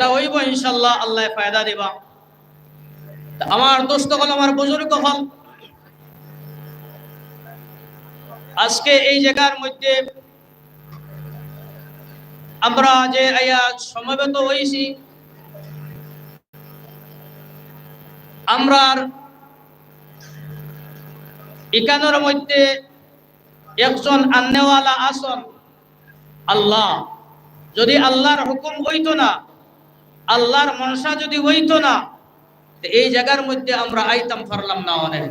ফায়দা হইব ইনশাল্লাহ, আল্লাহ ফায়দা দিবা। আমার দোস্ত আমার বুজুর্গ হল। আজকে এই জায়গার মধ্যে আমরা যে সমবেত হয়েছি ইকানোর মধ্যে একজন আন্নেওয়ালা আসন আল্লাহ। যদি আল্লাহর হুকুম হইতো না আল্লাহর মনসা যদি হইতো না এই জায়গার মধ্যে আমরা আইতাম পারলাম না অনেক।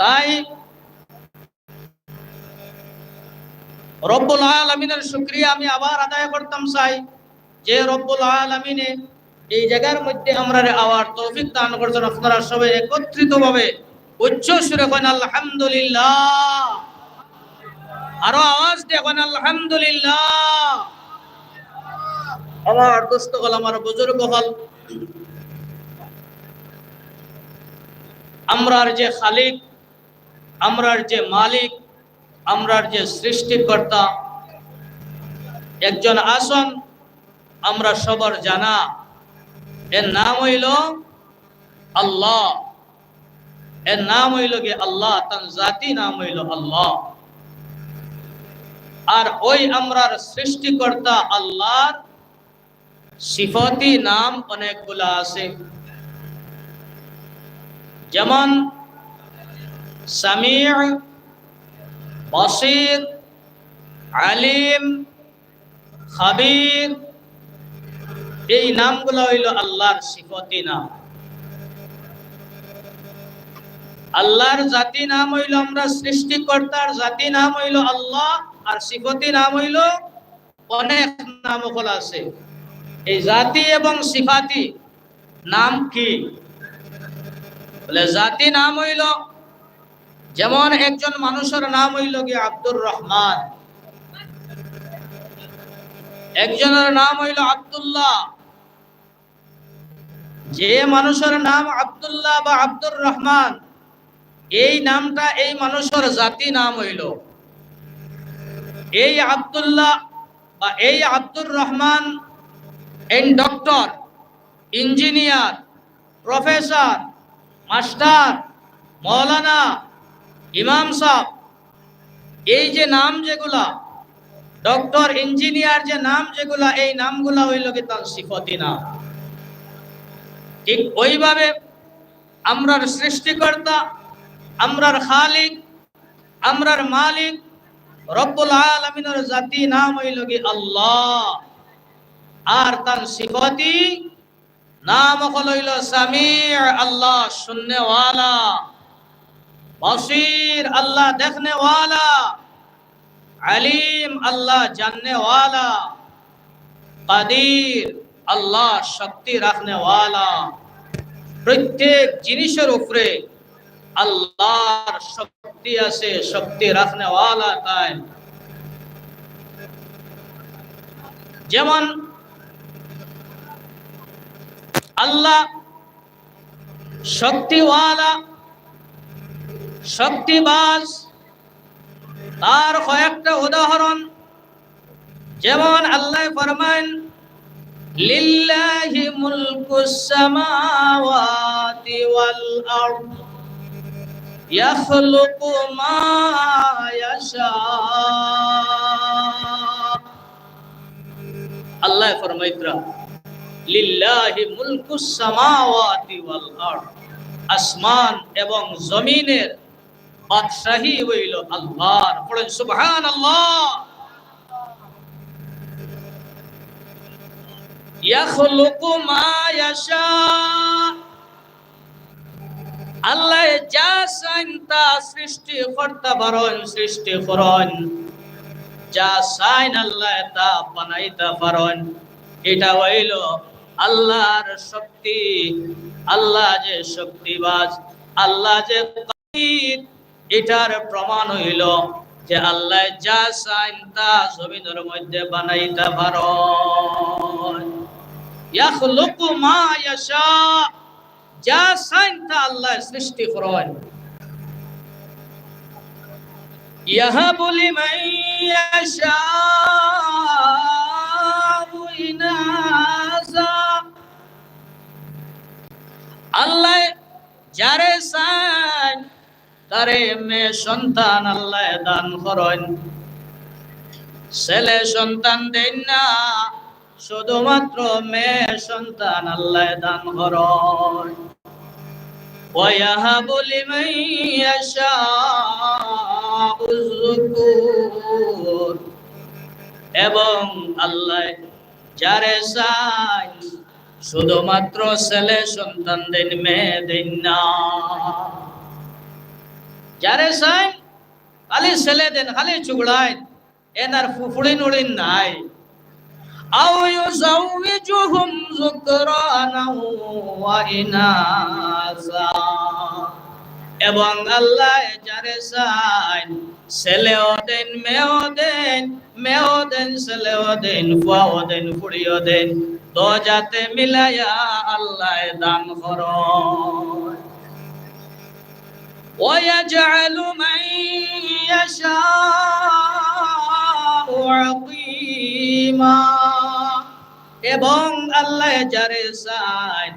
তাই রব্বুল আলমিনের শুক্রিয়া আমি আবার আদায় করতাম চাই যে রব্বুল আলমিনে এই জায়গার মধ্যে আমরা আবার তৌফিক দান করছেন। আপনারা সবাই একত্রিত ভাবে উচ্চ সুরে আলহামদুলিল্লাহ। আরও আওয়াজ দেখেন আলহামদুলিল্লাহ। আমার দোস্ত হল আমার বুজুর্গ হল। আমরার যে খালিক, আমরার যে মালিক, আমরার যে সৃষ্টিকর্তা একজন আসন আমরা সবার জানা। এর নাম হইল আল্লাহ। এর নাম হইল গে আল্লাহ, তার জাতি নাম হইল আল্লাহ। আর ওই আমরার সৃষ্টিকর্তা আল্লাহর সিফতি নাম অনেকগুলা আছে। যেমন সামির বসির, আলিম, খাবির, এই নামগুলো হইল আল্লাহর সিফতি নাম। আল্লাহর জাতি নাম হইল আমরা সৃষ্টিকর্তার জাতি নাম হইল আল্লাহ, আর সিফতি নাম হইল অনেক নাম আছে। এই জাতি এবং সিফাতি নাম কি? বলে জাতি নাম হইল, যেমন একজন মানুষের নাম হইল কি আব্দুর রহমান। একজনের নাম হইল আব্দুল্লাহ। যে মানুষের নাম আব্দুল্লাহ বা আব্দুর রহমান এই নামটা এই মানুষের জাতি নাম হইল। এই আব্দুল্লাহ বা এই আব্দুর রহমান এন ডক্টর, ইঞ্জিনিয়ার, প্রফেসর, মাস্টার, মৌলানা, ইমাম সাহ এই যে নাম যেগুলা, ডক্টর, ইঞ্জিনিয়ার যে নাম যেগুলা, এই নামগুলা হইল কি তার সিফতি নাম। ঠিক ওইভাবে আমরার সৃষ্টিকর্তা আমরার খালিক, আমরার মালিক, রব্বুল আলমিনের জাতি নাম হইল কি আল্লাহ। আর তার সিফতি নাম হইল সামির আল্লাহ, শুননেওয়ালা। বসির আল্লাহ দেখনে ওয়ালা আলিম আল্লাহ জাননে ওয়ালা কাদির আল্লাহ শক্তি রাখনে ওয়ালা প্রত্যেক জিনিসের উপরে আল্লাহর শক্তি আছে শক্তি রাখনে তাই যেমন আল্লাহ শক্তিওয়ালা শক্তিবাস তার কয়েকটা উদাহরণ। যেমন আল্লাহ ফরমান লিল্লাহি মুলকুস সামাওয়াতি ওয়াল আরদ। মা ইয়াশা আল্লাহ ফরমাইতরা লিল্লাহি মুলকুস সামাওয়াতি ওয়াল আরদ আসমান এবং জমিনের বাদশাহী হইল আল্লাহর পড়েন সুবহান আল্লাহ ইয়াখলুকু মা ইয়াশা আল্লাহ যা চান তা সৃষ্টি করতে পারেন সৃষ্টি করেন যা চাইন আল্লাহ তা বানাইতে পারেন। এটা হইল আল্লাহর শক্তি। আল্লাহ যে শক্তিবাজ, আল্লাহ যে এটার প্রমাণ হইল যে আল্লাহ যা চাইন তা জমিনের মধ্যে বানাইতে পারেন। ইয়াখলুকু মা ইয়াশা যা চাইন আল্লাহ সৃষ্টি করেন। ইহা বলি আল্লাহ যারে চান তারে মেয়ে সন্তান আল্লাহ দান করেন। ছেলে সন্তান দেন না, শুধুমাত্র মেয়ে সন্তান আল্লাহ দান করেন। ويهب لمن يشاء الذكور এবং আল্লাহ যারে চাই শুধুমাত্র ছেলে সন্তান দেন মেয়ে দেন না যারে চাই খালি ছেলে দেন খালি চুগড়াই এনার ফুফুড়ি নুড়ি নাই أو يزوجهم ذكرانا وإناثا এবং আল্লাহ যারে চান ছেলেও দেন মেয়েও দেন মেয়েও দেন ছেলেও দেন ফুয়াও দেন ফুড়িও দেন তো যাতে মিলাইয়া আল্লাহ দান করন ويجعل من يشاء এবং আল্লাহ যারে সাইন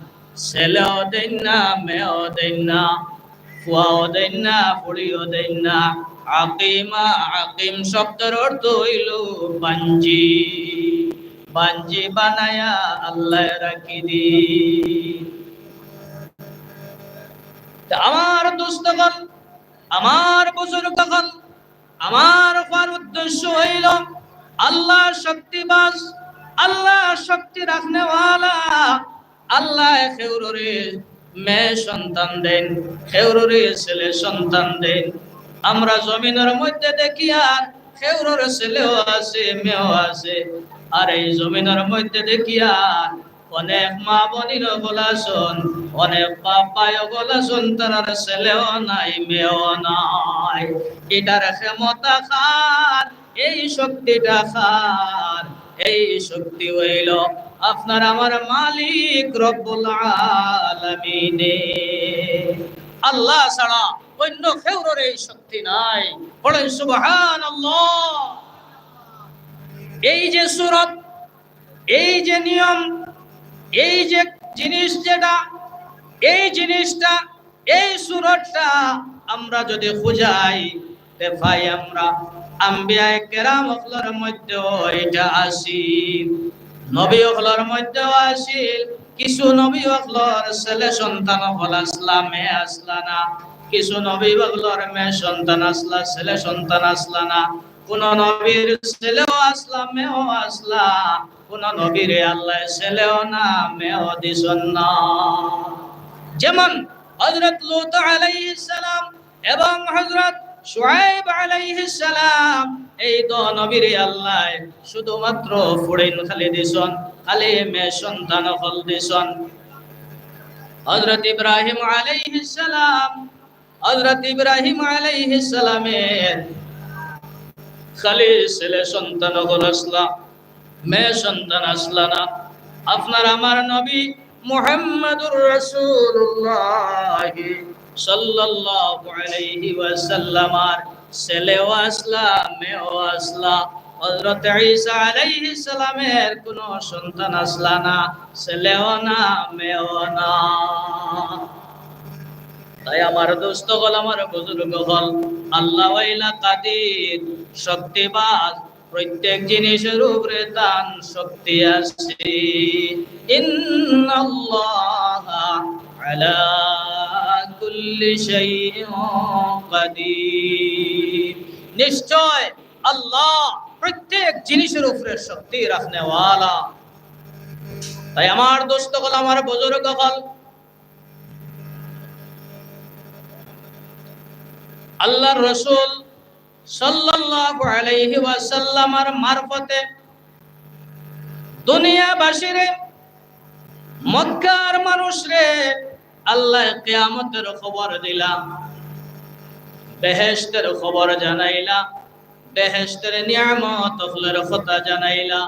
ছেলেও দেন না মেয়েও দেন না ফুয়াও দেন না ফুড়িও দেন না, আকিমা, আকিম শব্দের অর্থ হইল বাঞ্জি বাঞ্জি বানায়া আল্লাহ রাখি দি। আমার দুস্তগণ আমার বুজুর্গগণ আমার হওয়ার উদ্দেশ্য হইল আল্লাহ শক্তিবাস আল্লাহ শক্তি রাখনেওয়ালা। আল্লাহ খেউরে মেয়ে সন্তান দেন খেউরে ছেলে সন্তান দেন। আমরা জমিনের মধ্যে দেখি আর খেউরের ছেলেও আছে, মেয়েও আছে। আর এই জমিনের মধ্যে দেখি আর অনেক মা বনির গলাসন অনেক বাপায় গলাসন তার ছেলেও নাই, মেয়েও নাই। এটার ক্ষমতা খান এই শক্তিটা খান এই শক্তি হইল আপনার আমার মালিক রব্বুল আলামিনে। আল্লাহ ছাড়া অন্য কেউর এই শক্তি নাই। বলেন, সুবহানাল্লাহ। এই যে সুরত, এই যে নিয়ম এই যে জিনিস যেটা, এই জিনিসটা, এই সুরতটা আমরা যদি খুঁজাই ভাই আমরা আম্বিয়া কেরাম অখলার মধ্যে এটা আসিল। নবী অখলার মধ্যে আসিল, কিছু নবী অখলার ছেলে সন্তান হল আসলা মেয়ে আসলা না কিছু নবী অখলার মেয়ে সন্তান আসলা, ছেলে সন্তান আসলা না কোন নবীর ছেলেও আসলা মেয়েও আসলা কোন নবীর আল্লাহ ছেলেও না, মেয়েও দিছন না যেমন হযরত লূত আলাইহিস সালাম এবং হযরত শুআইব আলাইহিস সালাম, এই দো নবীর আল্লাহ শুধুমাত্র ফুড়িন খালি দিছন খালি মে সন্তান হল দিছন হযরত ইব্রাহিম আলাইহিস সালাম, হযরত ইব্রাহিম আলাইহিস সালামের খালি ছেলে সন্তান হল আসলা, মেয়ে সন্তান আসলা না। আপনার আমার নবী মুহাম্মাদুর রাসূলুল্লাহ সাল্লাল্লাহু আলাইহি ওয়াসাল্লাম, আর ছেলেও আসলা, মেয়েও আসলা। হযরত ঈসা কোনো সন্তান আসলা না, ছেলেও না, মেয়েও না। তাই আমার দোস্ত হল আমার বুজুর্গ হল আল্লাহ কাদির শক্তিবাদ প্রত্যেক জিনিসের উপরে তান শক্তি আছে আলা নিশ্চয় আল্লাহ প্রত্যেক জিনিসের উপরে শক্তি রাখনেওয়ালা। তাই আমার দোস্ত হল আমার বুজুর্গ হল আল্লাহর রসুল সাল্লাল্লাহু আলাইহি ওয়াসাল্লামার মারফতে দুনিয়াবাসীরে, মক্কার মানুষরে আল্লাহ কিয়ামতের খবর দিলাম, বেহেশতের খবর জানাইলা বেহেশতের নিয়ামত হলের কথা জানাইলা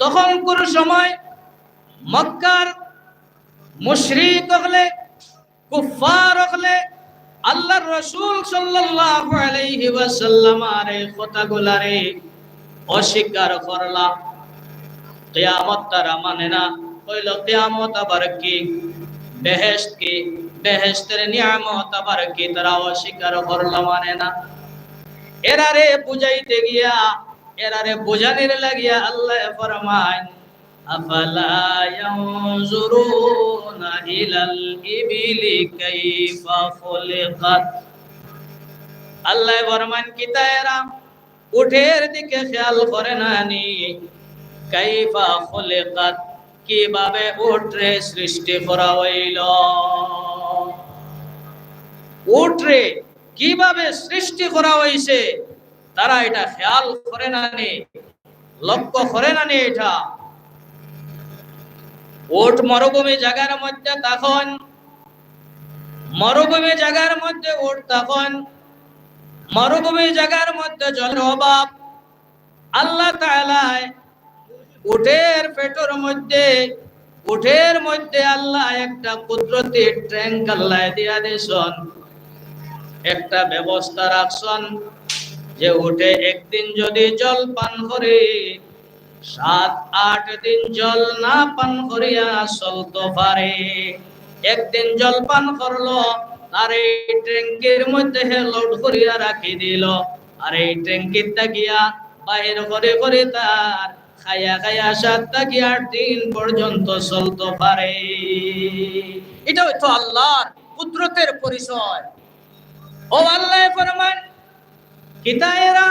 তখন কোন সময় মক্কার মুশরিক হলে কুফার হলে আল্লাহর রসুল সাল্লাল্লাহু আলাইহি ওয়াসাল্লাম আর এই কথাগুলারে অস্বীকার করলা। কিয়ামত তারা মানে না কইল কিয়ামত আবার কি? বেহেশত কি? বেহেশতের নিয়ামত আবার কি? তারা অস্বীকার করলা মানে না। এরারে বুঝাইতে গিয়া, এরারে বুঝানির লাগিয়া আল্লাহ ফরমায় আফালা ইয়ানজুরুনা ইলাল ইবিলি কাইফা খুলিকাত আল্লাহ ফরমান কি তায়েরা? উঠের দিকে খেয়াল করে না নি। কাইফা খুলিকাত, কীভাবে উঠরে সৃষ্টি করা হইল? উঠরে কীভাবে সৃষ্টি করা হয়েছে তারা এটা খেয়াল করে না নি। লক্ষ্য করে না নি এটা। ওট মরুভূমি জায়গার মধ্যে তখন। মরুভূমি জায়গার মধ্যে ওট তখন। মরুভূমি জায়গার মধ্যে জলের অভাব। আল্লাহ উটের পেটের মধ্যে উটের মধ্যে আল্লাহ একটা কুদরতি ট্যাঙ্ক আল্লাহ দিয়া দিয়েছেন। একটা ব্যবস্থা রাখছেন যে উঠে একদিন যদি জল পান করে সাত, আট দিন জল না পান করিয়া চলতে পারে। একদিন জল পান করল, আর এই ট্যাঙ্কির মধ্যে লোড করিয়া রাখি দিল। আর এই ট্যাঙ্কির গিয়া বাহির করে করে তার খায়া খায়া সাত থেকে আট দিন পর্যন্ত চলতে পারে। এটা হয়তো আল্লাহর কুদরতের পরিচয়। ও আল্লাহ ফরমান কিতায়েরা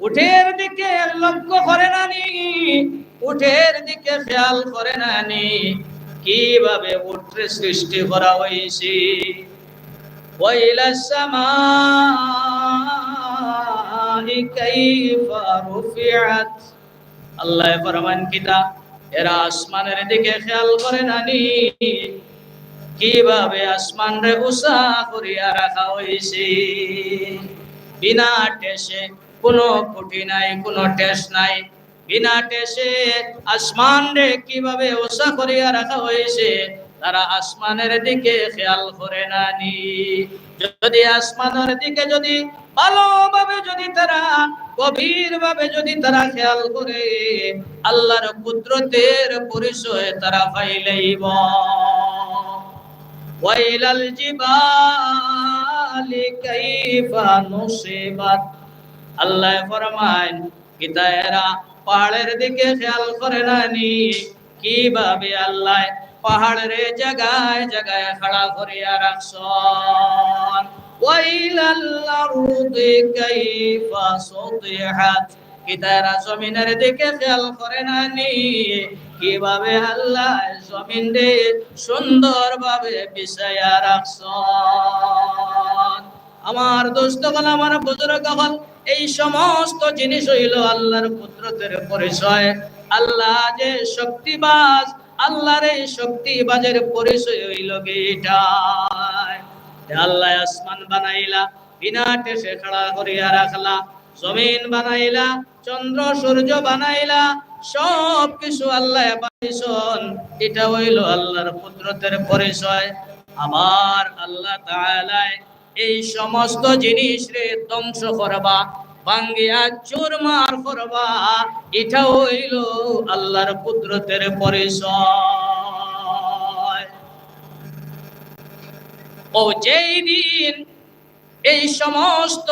উঠের দিকে লক্ষ্য করে না নি উঠের দিকে খেয়াল করে না নি কীভাবে উঠে সৃষ্টি করা হয়েছে। আল্লাহ খেয়াল করে না নি কীভাবে আসমান রে উষা করিয়া রাখা হয়েছে। বিনা টেসে কোনো খুঁটি নাই, কোনো টেস নাই। বিনা টেসে আসমান রে কীভাবে উষা করিয়া রাখা হয়েছে, তারা আসমানের দিকে খেয়াল করে না নি যদি আসমানের দিকে যদি, ভালোভাবে যদি তারা গভীর ভাবে যদি তারা খেয়াল করে, আল্লাহর কুদরতের পরিচয় তারা পাইলেইব। ওয়াইলাল জিবালি কাইফা নুসিবাত। আল্লাহ ফরমান কিতায়েরা পাহাড়ের দিকে খেয়াল করে না নি। কীভাবে আল্লাহ পাহাড়ের জায়গায় জায়গায় খাড়া করিয়া রাখছন? করে না নি। কীভাবে আল্লাহ জমিন রে সুন্দর ভাবে বিছায়া রাখছন? আমার দোস্ত আমার বুজুর্গ এই সমস্ত জিনিস হইল আল্লাহর কুদরতের পরিচয়। আল্লাহ যে শক্তিবাজ, আল্লাহর এই শক্তিবাজের পরিচয় হইল গেটাই আল্লাহ আসমান বানাইলা, বিনা টেসে খাড়া করিয়া রাখলা, জমিন বানাইলা, চন্দ্র, সূর্য বানাইলা সব কিছু আল্লাহ বানাইছন। এটা হইল আল্লাহর কুদরতের পরিচয়। আমার আল্লাহ তাআলা এই সমস্ত জিনিস রে ধ্বংস করবা, ভাঙ্গিয়া করবা, এটা হইল আল্লাহর কুদরতের পরিচয়। ও যেই দিন এই সমস্ত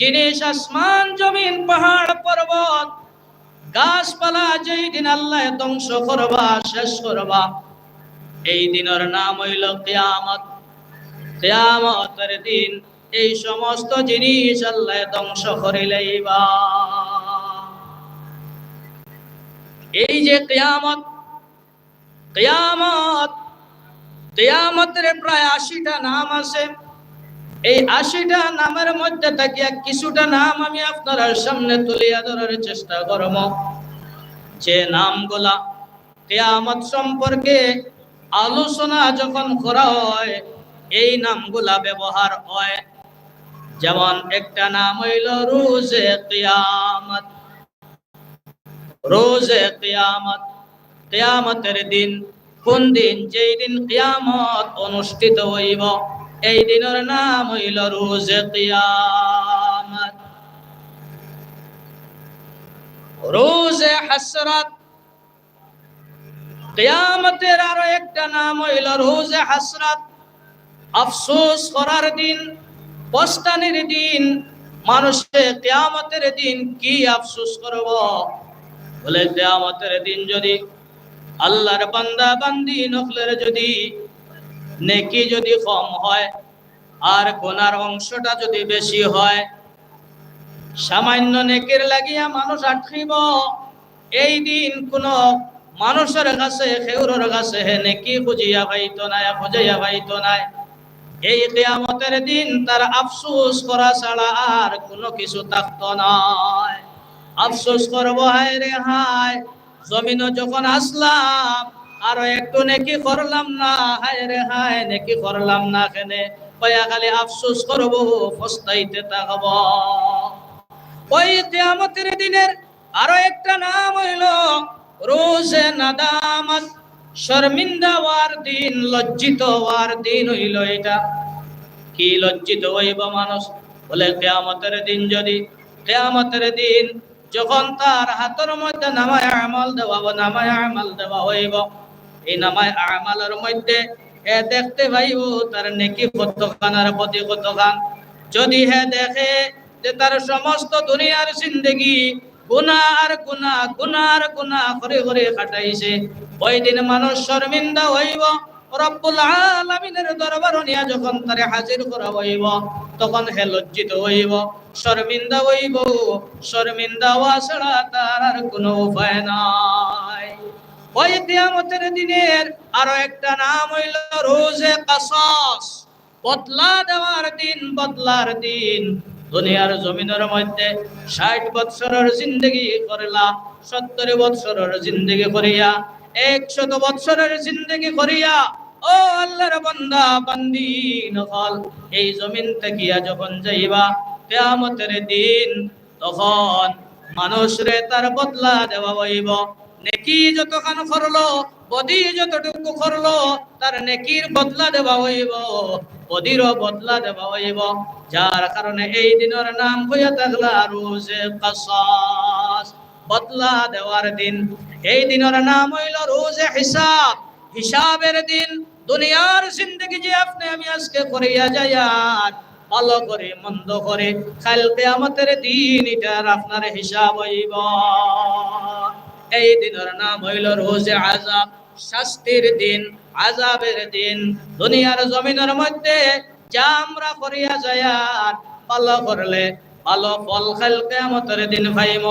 জিনিস আসমান, জমিন, পাহাড়, পর্বত, গাছপালা যেই দিন আল্লাহ ধ্বংস করবা, শেষ করবা, এই দিনের নাম হইল কিয়ামত। কিয়ামতের দিন এই সমস্ত জিনিস আল্লাহ ধ্বংস করিলেইবা এই যে কিয়ামত কিয়ামত, কিয়ামতের প্রায় আশিটা নাম আছে। এই আশিটা নামের মধ্যে থাকিয়া কিছুটা নাম আমি আপনার সামনে তুলিয়া ধরার চেষ্টা করব। যে নামগুলা কেয়ামত সম্পর্কে আলোচনা যখন করা হয় এই নামগুলা ব্যবহার হয়। যেমন একটা নাম হইল রোজে কিয়ামত। রোজে কিয়ামত। কিয়ামতের দিন কোন দিন? যেই দিন কিয়ামত অনুষ্ঠিত হইব, এই দিনের নাম হইল রোজে কিয়ামত। রোজে হাসরাত। কিয়ামতের আরও একটা নাম হইল রোজে হাসরাত। আফসোস করার দিন পস্তানির দিন, মানুষে কিয়ামতের দিন কি আফসোস করব? বলে কিয়ামতের দিন যদি আল্লাহর বান্দা বান্দি নকলের যদি নেকি যদি কম হয়, আর গোনার অংশটা যদি বেশি হয়, সামান্য নেকির লাগিয়া মানুষ আটকিব। এই দিন কোন মানুষের কাছে, খেউরের কাছে নেকি খুঁজিয়া পাইতো নাই খুঁজাইয়া পাইতো নাই। এই কিয়ামতের দিন তার আফসোস করা ছাড়া আর কোনো কিছু থাকতো নয়। আফসোস করব, হায় রে হায়। জমিন যখন আসলাম, আরও একটু নেকি করলাম না, হায় রে হায়, নেকি করলাম না কেনে? কয়া খালি আফসোস করব, ফস্তাইতে থাকব। ওই কিয়ামতের দিনের আরও একটা নাম হইল, রোজে নাদামত। শর্মিন্দা হওয়ার দিন, লজ্জিত হওয়ার দিন হইল এটা। কি লজ্জিত হইব মানুষ? বলে কেয়ামতের দিন যদি, কেয়ামতের দিন যখন তার হাতের মধ্যে নামায় আমল দেওয়া নামায় আমল দেওয়া হইব, এই নামায় আমালের মধ্যে হে দেখতে পাইব তার নেকি কতখান আর প্রতি কতখান। যদি হে দেখে যে তার সমস্ত দুনিয়ার জিন্দগি গুনা আর গুনা গুনা গুনা করে করে কাটাইছে ওই দিন মানুষ শর্মিন্দা হইব নিয়া যখন তখন হইব হইব কোনো উপায় নাই। দিনের আরও একটা নাম হইল রোজে কাসাস। বদলা দেওয়ার দিন, বদলার দিন দুনিয়ার জমিনের মধ্যে ষাট বৎসরের জিন্দগি করলা, সত্তর বৎসরের জিন্দগি করিয়া, একশত বৎসরের জিন্দগি করিয়া, ও আল্লাহর বান্দা, বান্দি নকল এই জমিন থেকে যখন যাইবা, কিয়ামতের দিন তখন মানুষরে তার বদলা দেওয়া হইব। নেকি যতখান করল বদি যতটুকু করল তার নেকির বদলা দেওয়া হইব, বদিরও বদলা দেওয়া হইব। যার কারণে এই দিনের নাম হইয়া থাকলা রোজে কাসাস। বদলা দেওয়ার দিন, এই দিনের নাম হইল রোজে হিসাব। হিসাবের দিন, দুনিয়ার জিন্দগি যে আপনি আমি আজকে করিয়া যাইয়ার ভালো করে, মন্দ করে কাল কিয়ামতের দিন, এটার আপনার হিসাব হইব। এই দিনের নাম হইল রোজে আজাব শাস্তির দিন আজাবের দিন। দুনিয়ার জমিনের মধ্যে যা আমরা করিয়া যায়ার ভালো করলে ভালো ফল খাল কেমতের দিন পাইম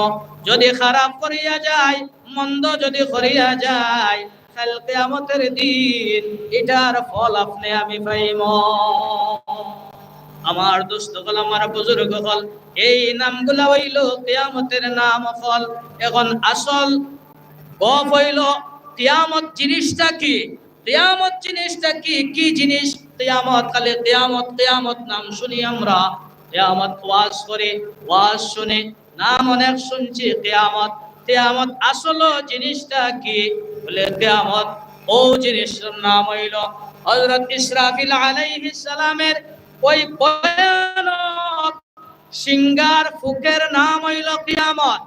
যদি খারাপ করিয়া যায় মন্দ যদি করিয়া যায় খাল কেমতের দিন, এটার ফল আপনি আমি পাইম। আমার দোস্ত হল আমার বুজুর্গ হল এই নামগুলা হইল কেয়ামতের নাম ফল। এখন আসল গপ হইল, কেয়ামত জিনিসটা কি? কেয়ামত জিনিসটা কি? কি জিনিস? কেয়ামত কালে কেয়ামত কেয়ামত নাম শুনি আমরা। কেয়ামত ওয়াজ করে, ওয়াজ শুনে, নাম অনেক শুনছি, কেয়ামত। কেয়ামত আসল জিনিসটা কি? বলে কেয়ামত ও জিনিসটার নাম হইল হযরত ইসরাফিল আলাইহিস সালামের ওই সিঙ্গার ফুকের নাম হইল কিয়ামত।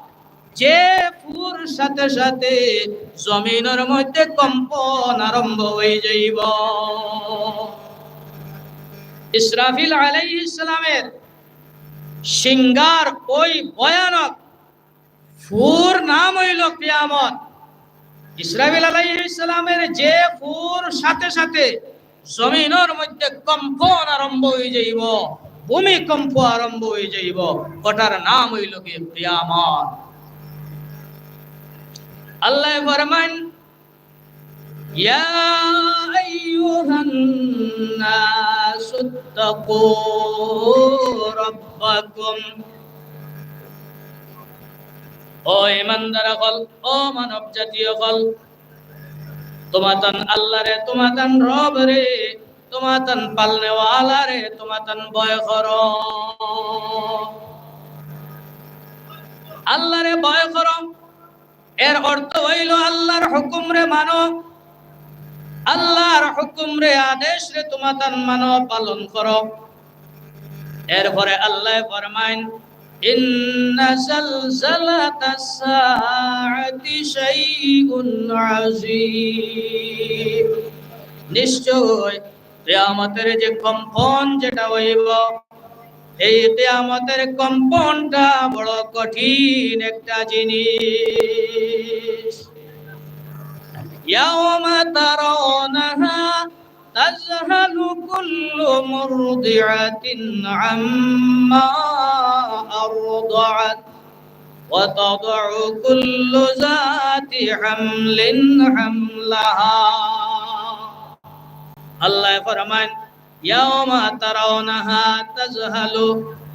যে ফুর সাথে সাথে জমিনের মধ্যে কম্পন আরম্ভ হয়ে যাইব। ইসরাফিল আলাইহিস ইসলামের সিঙ্গার ওই ভয়ানক ফুর নাম হইল কিয়ামত। ইসরাফিল আলাইহিস ইসলামের যে ফুর সাথে সাথে জমিনের মধ্যে কম্পন আরম্ভ হয়ে যাইব, ভূমিকম্প আরম্ভ হয়ে যাইব ওটার নাম হইল কি কিয়ামত। আল্লাহ রাব্বাকুম। ও ইমানদার কল ও মানব জাতীয় কল তোমাতন আল্লাহ রে, তোমাতন রব রে, তোমাতন পালনে ওয়ালা রে, তোমাতন ভয় করো আল্লাহ রে ভয় করো এর অর্থ হইল আল্লাহর হুকুম রে মানো। আল্লাহর হুকুম রে আদেশ রে তোমাতান মানো, পালন করো। এরপরে আল্লাহ ফরমাইন ইন্না জালজালাতাস সাআতি শাইউন আযীম নিশ্চয় কিয়ামতের যে কম্পন যেটা হইব এই কিয়ামতের কম্পনটা বড় কঠিন একটা জিনিস يوم ترونها تذهل كل مرضعة عما أرضعت وتضع كل ذات حمل حملها الله فرمان يوم ترونها تذهل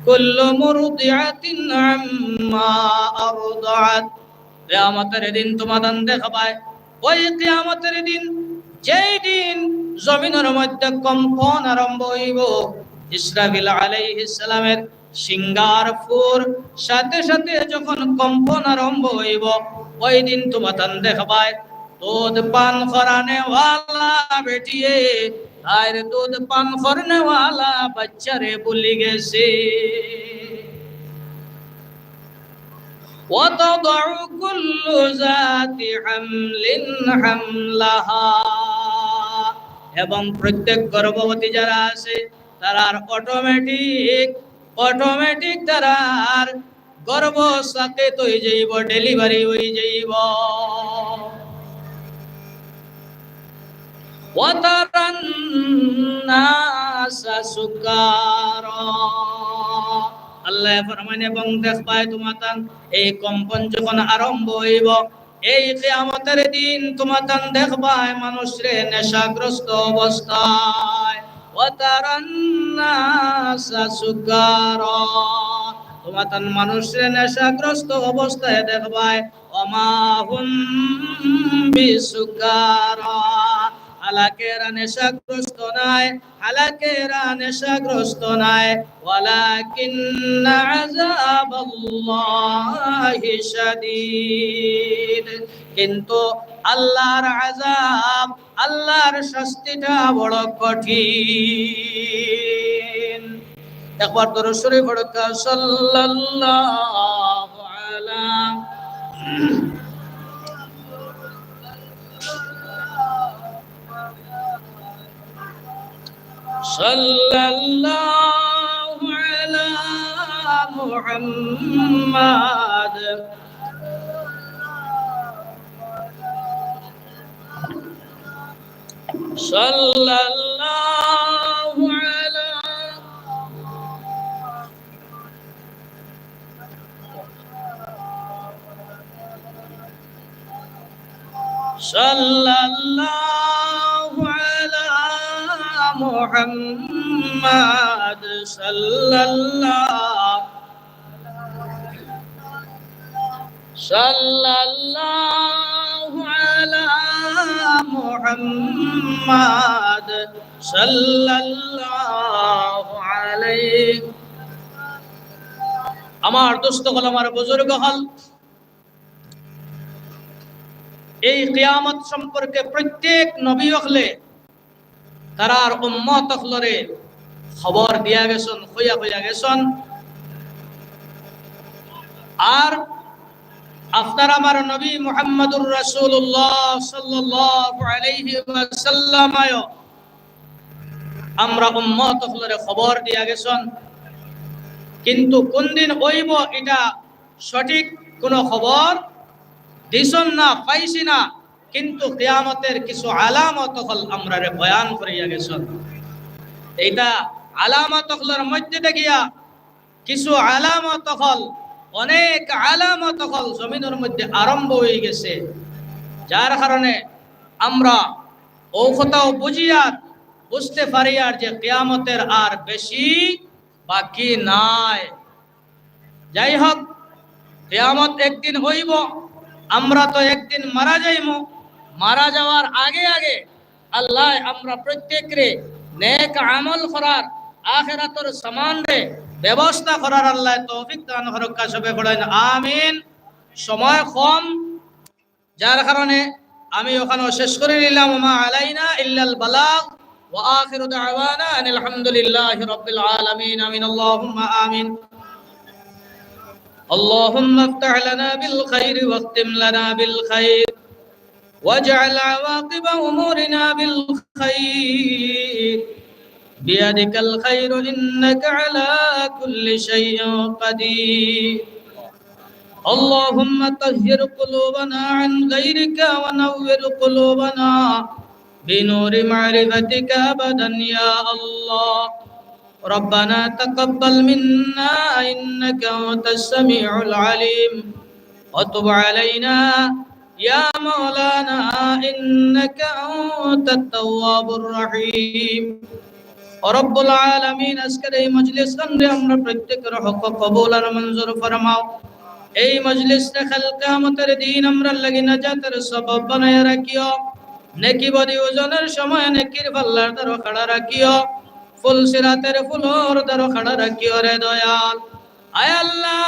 كل مرضعة عما أرضعت কিয়ামতের দিন তোমাদের দেখাবায় ওই কিয়ামতের দিন যেই দিন জমিনের মধ্যে কম্পন আরম্ভ হইব ইসরাফিল আলাইহিস সালামের সিঙ্গার ফুর সাথে সাথে যখন কম্পন আরম্ভ হইব ওই দিন তোমাদের দেখাবায় দুধ পান করানে ওয়ালা বেটিয়ে আর দুধ পান করনে ওয়ালা বাচ্চারে ভুলি গেছে وتضع كل ذات حمل حملها এবং প্রত্যেক গর্ভবতী যারা আছে তারা অটোমেটিক অটোমেটিক তারা গর্ভ সাথে তৈ যাইব ডেলিভারি হয়ে যাইব وترى الناس سكارى আল্লাহ ফরমান এবং দেখবাই তোমাতান এই কম্পন যখন আরম্ভ হইব এই কেয়ামতের দিন তোমাতান দেখবাই মানুষরে নেশাগ্রস্ত অবস্থায়। তোমার তান মানুষরে নেশাগ্রস্ত অবস্থায় দেখবায়। অমাহুম বিসুকারা হালাকেরা নেশাগ্রস্ত নাই হালাকেরা নেশাগ্রস্ত নাই ওয়ালাকিন আযাবাল্লাহি শাদীদ। কিন্তু আল্লাহর আযাব, আল্লাহর শাস্তিটা বড় কঠিন। একবার তোর শরীফ সাল্লাল্লাহু صلى الله على محمد. صلى الله على صلى الله محمد صلى الله صلى الله على محمد صلى الله عليه আমার দোস্ত হল আমার বুজুর্গ হল এই কিয়ামত সম্পর্কে প্রত্যেক নবী হলে তারার উম্মত হলরে খবর দিয়া গেছেন হইয়া হইয়া গেছেন। আর আপনার আমার নবী মুহাম্মদুর রাসূলুল্লাহ সাল্লাল্লাহু আলাইহি ওয়াসাল্লাম আমরা উম্মত হলরে খবর দিয়া গেছেন। কিন্তু কোন দিন হইব এটা সঠিক কোনো খবর দিছন না, পাইছি না। কিন্তু কিয়ামতের কিছু আলামত হল আমরা রে বয়ান করিয়া গেছেন। এইটা আলামত হলের মধ্যে দেখিয়া কিছু আলামত হল, অনেক আলামত হল জমিনের মধ্যে আরম্ভ হয়ে গেছে। যার কারণে আমরা ঔষধাও বুঝিয়ার, বুঝতে পারি আর যে কিয়ামতের আর বেশি বাকি নাই। যাই হোক, কিয়ামত একদিন হইব, আমরা তো একদিন মারা যাইব মারা যাওয়ার আগে আগে আল্লাহ আমরা প্রত্যেকরে নেক আমল করার আখেরাতর সমান রে ব্যবস্থা করার আল্লাহ তৌফিক দান হরক্কা সবে পড়েন আমিন সময় কম যার কারণে আমি ওখানে শেষ করে নিলাম মা আলাইনা ইল্লাল বালাগ وآخر دعوانا أن الحمد لله رب العالمين آمين اللهم آمين اللهم افتح لنا بالخير واختم لنا بالخير واجعل عواقب أمورنا بالخير بيدك الخير إنك على كل شيء قدير اللهم طهر قلوبنا عن غيرك ونور قلوبنا بنور معرفتك أبدا يا الله ربنا تقبل منا إنك أنت السميع العليم وتب علينا يا مولانا إنك أنت التواب الرحيم রব্বুল আলামিন আজকের এই মজলিস রে আমরা প্রত্যেকের হক কবুল আর মঞ্জুর ফরমাও এই মজলিস রে খাল কিয়ামতের দিন আমরা লাগি নাজাতের সবব বানায় রাখিও নেকি বদি ওজনের সময় নেকির পাল্লার দ্বার খাড়া রাখিও ফুল সিরাতের ফুলর দ্বার খাড়া রাখিও রে দয়াল আয় আল্লাহ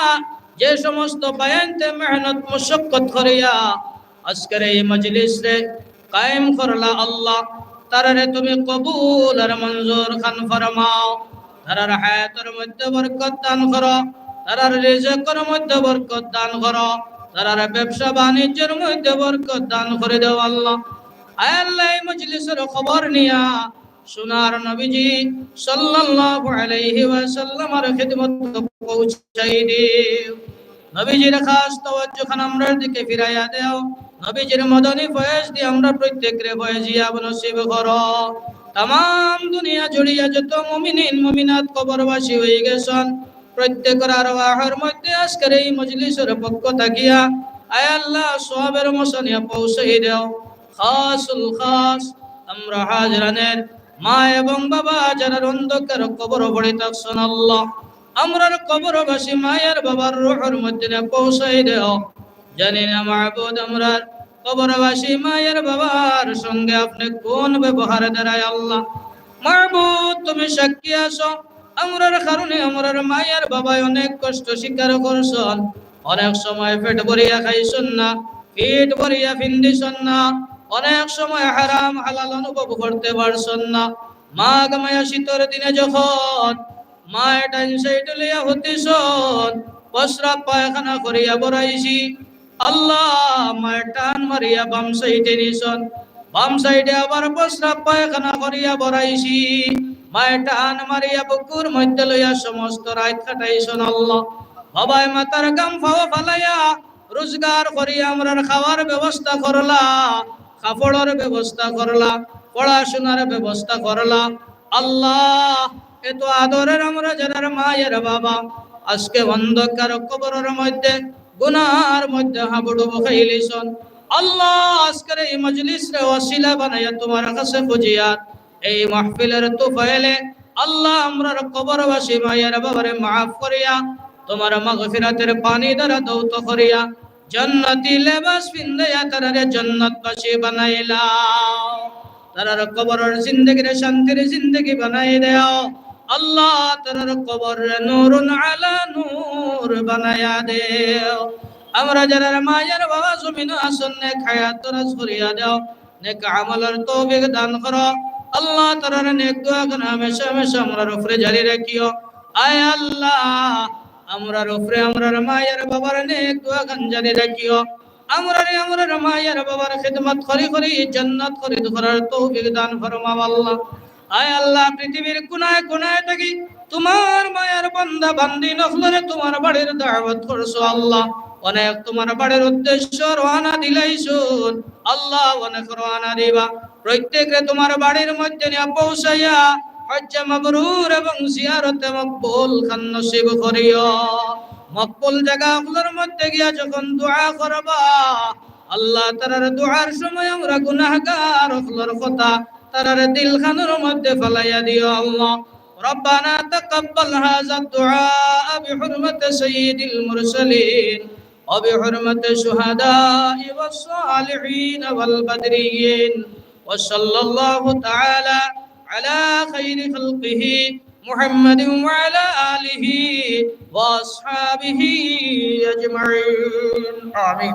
যে সমস্ত বায়ানতে মেহনত মুশক্কত করিয়া আজকের এই মজলিস কায়েম করলা আল্লাহ। তারারে তুমি কবুল আর মঞ্জুর খান ফরমাও। তারার হায়াতের মধ্যে বরকত দান করো। তারার রিজকের মধ্যে বরকত দান করো। তারার ব্যবসা বাণিজ্যের মধ্যে বরকত দান করে দেও আল্লাহ। আল্লাহ মজলিসের খবর নিয়া সোনার নবীজি সাল্লাল্লাহু আলাইহি ওয়াসাল্লামের খিদমত পৌঁছাই দিও। নবীজির খাস তওয়াজ্জু খান আমরার দিকে ফিরাইয়া দেও। নবীজির মদনী ফয়েজ দিয়ে আমরা প্রত্যেকরে ফয়েজিয়া নসিব করো। তাম দুনিয়া জুড়িয়া যত মুমিনিন, মুমিনাত কবরবাসী হয়ে গেছেন। প্রত্যেকের আরওয়াহের মধ্যে আজকের এই মজলিসের পক্ষ থাকিয়া, আয় আল্লাহ, সবের মশানিয়া পৌঁছাই দেও। খাসুল খাস, আমরা হাজরানের মা এবং বাবা যারা অন্ধকার কবর পড়ে থাকছেন আল্লাহ। আমরার কবরবাসী মায়ের বাবার রুহের মধ্যে পৌঁছাই দেও। জানি না মাহবুদ আমরার কবরবাসী মায়ের বাবার সঙ্গে আপনি কোন ব্যবহার দ্বারায় আল্লাহ। মাহবুদ, তুমি সাক্ষী আছো। আমরার কারণে আমরার মায়ের বাবায় অনেক কষ্ট স্বীকার করছন। অনেক সময় পেট ভরিয়া খাইছন না, পেট ভরিয়া ফিন্দিছন না। অনেক সময় হারাম হালাল অনুভব করতে পারছন না। মাঘ মায়া শীতর দিনে যখন মায়ের ডাইন সাইড লিয়া হতিছন প্রস্রাব পায়খানা করিয়া বরাইছি আল্লাহ, মায়ের টান মারিয়া বাম সাইডে নিছন বাম সাইডে আবার প্রস্রাব পায়খানা করিয়া বরাইছি মায়ের টান মারিয়া বুকুর মধ্যে লইয়া সমস্ত রাত কাটাইছন আল্লাহ। বাবাই মাতার গাম ফাওয়া ফালাইয়া রোজগার করিয়া আমরার খাওয়ার ব্যবস্থা করলা, কাপড়ের ব্যবস্থা করলা, পড়াশোনার ব্যবস্থা করলা। আল্লাহ এত আদরের আমরা যারা মায়ের বাবা, আজকে অন্ধকার কবরের মধ্যে গুনার মধ্যে হাবুডুব খাইলিছন আল্লাহ আজকের এই মজলিস ওয়াসিলা বানাইয়া তোমার কাছে খুঁজিয়া এই মাহফিলের তুফাইলে আল্লাহ আমরার কবরবাসী মায়ের বাবারে মাফ করিয়া তোমার মাগফিরাতের পানি দ্বারা দৌত করিয়া জন্নতি লেবাস পিন্দাইয়া তারারে জন্নতবাসী বানাইলা তারার কবরের জিন্দগিরে শান্তির জিন্দগি বানাই দেও। আল্লাহ তারার কবর নূরুন আলা নূর বানায়া দেও। আমরা যারা মায়ের বাবা জমিন আসন্নে খায়াত তরাজ করিয়া দাও, নেক আমলের তৌফিক দান করো। আল্লাহ তারার নেক দোয়া গান হামেশা হামেশা আমরার উপরে জারি রাখিও। আয় আল্লাহ, আমরার উপরে আমরার মায়ের বাবার নেক দোয়া গান জারি রাখিও। আমরার আমরার মায়ের বাবার খিদমত করি করি জান্নাত করি করার তৌফিক দান ফরমাও আল্লাহ আয় আল্লাহ, পৃথিবীর কোনায় কোনায় থাকি। তোমার মায়ের বান্দা বান্দি নফলরে তোমার বাড়ির দাওয়াত করছ আল্লাহ। অনেক তোমার বাড়ির উদ্দেশ্য রওনা দিলাইছুন আল্লাহ অনেক রওনা দিবা। প্রত্যেকরে তোমার বাড়ির মধ্যে নিয়ে পৌঁছাইয়া হজ্জে মাবরুর এবং জিয়ারতে মকবুল খান নসিব করিও। মকবুল জায়গাগুলোর মধ্যে গিয়া যখন দোয়া করবা, আল্লাহ তারার দোয়ার সময় আমরা গুনাহগার হকলর কথা তারার দিল খানের মধ্যে ফেলাইয়া দিও আল্লাহ ربنا تقبل هذا الدعاء بحرمة سيد المرسلين وبحرمة الشهداء والصالحين والبدريين وصلى الله تعالى على خير خلقه محمد وعلى آله وأصحابه أجمعين آمين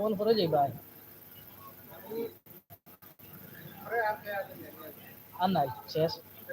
সমান পরে যাই ভাই আর নাই শেষ।